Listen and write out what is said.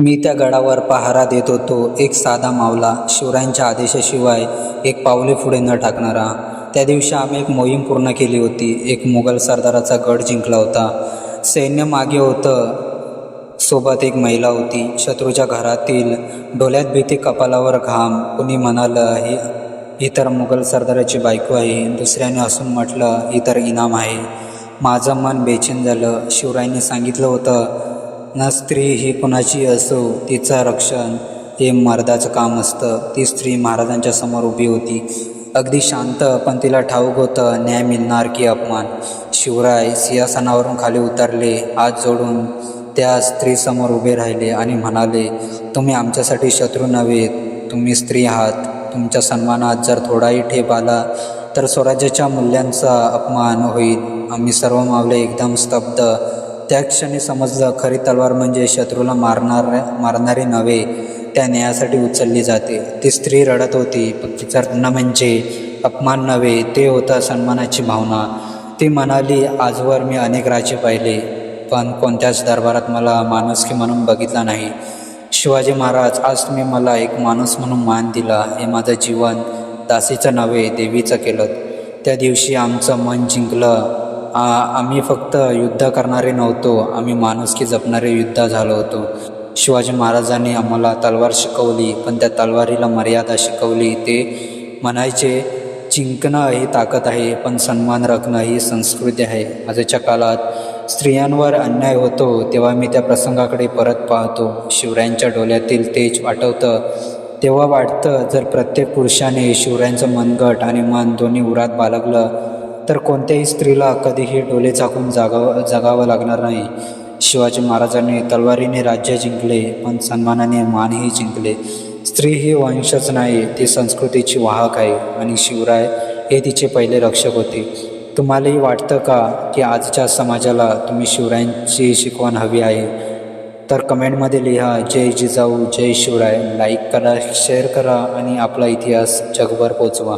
मी त्या गडावर पहारा देत होतो. एक साधा मावला शिवरायांच्या आदेशाशिवाय एक पावले पुढे न टाकणारा. त्या दिवशी आम्ही एक मोहीम पूर्ण केली होती. एक मुघल सरदाराचा गड जिंकला होता. सैन्य मागे होतं. सोबत एक महिला होती. शत्रूच्या घरातील डोळ्यात भीती कपालावर घाम. कुणी म्हणालं ही ही तर मुघल सरदाराची बायको आहे. दुसऱ्याने असून म्हटलं ही तर इनाम आहे. माझं मन बेचैन झालं. शिवरायांनी सांगितलं होतं न स्त्री ही कुणाची असो तिचं रक्षण हे मर्दाचं काम असतं. ती स्त्री महाराजांच्या समोर उभी होती. अगदी शांत पण तिला ठाऊक होतं न्याय मिळणार की अपमान? शिवराय सिंहासनावरून खाली उतरले हात जोडून त्या स्त्रीसमोर उभे राहिले आणि म्हणाले तुम्ही आमच्यासाठी शत्रू नव्हे तुम्ही स्त्री आहात. तुमच्या सन्मानात जर थोडाही ठेप आला तर स्वराज्याच्या मूल्यांचा अपमान होईल. आम्ही सर्व मावले एकदम स्तब्ध त्या क्षणी समजलं खरी तलवार म्हणजे शत्रूला मारणार मारणारी नव्हे त्या न्यायासाठी उचलली जाते. ती स्त्री रडत होती पण तिचं रडणं म्हणजे अपमान नव्हे ते होता सन्मानाची भावना. ती म्हणाली आजवर मी अनेक राजे पाहिले पण कोणत्याच दरबारात मला माणुसकी म्हणून बघितला नाही. शिवाजी महाराज आज तुम्ही मला एक माणूस म्हणून मान दिला हे माझं जीवन दासीचं नव्हे देवीचं केलं. त्या दिवशी आमचं मन जिंकलं. आम्ही फक्त युद्ध करणारे नव्हतो. आम्ही माणुसकी जपणारे युद्ध झालो होतो. शिवाजी महाराजांनी आम्हाला तलवार शिकवली पण त्या तलवारीला मर्यादा शिकवली. ते म्हणायचे जिंकणं ही ताकद आहे पण सन्मान राखणं ही संस्कृती आहे. आजच्या काळात स्त्रियांवर अन्याय होतो. तेव्हा मी त्या प्रसंगाकडे परत पाहतो. शिवरायांच्या डोळ्यातील तेज आठवतं. तेव्हा वाटतं जर प्रत्येक पुरुषाने शिवरायांचं मनगट आणि मन दोन्ही उरात बालगलं तर कोणत्याही स्त्रीला कधीही डोले झाकून जागावं जगावं लागणार नाही. शिवाजी महाराजांनी तलवारीने राज्य जिंकले पण सन्मानाने मानही जिंकले. स्त्री ही वंशच नाही ती संस्कृतीची वाहक आहे आणि शिवराय हे तिचे पहिले रक्षक होते. तुम्हालाही वाटतं का की आजच्या समाजाला तुम्ही शिवरायांची शिकवण हवी आहे? तर कमेंटमध्ये लिहा. जय जिजाऊ जय शिवराय. लाईक करा शेअर करा आणि आपला इतिहास जगभर पोचवा.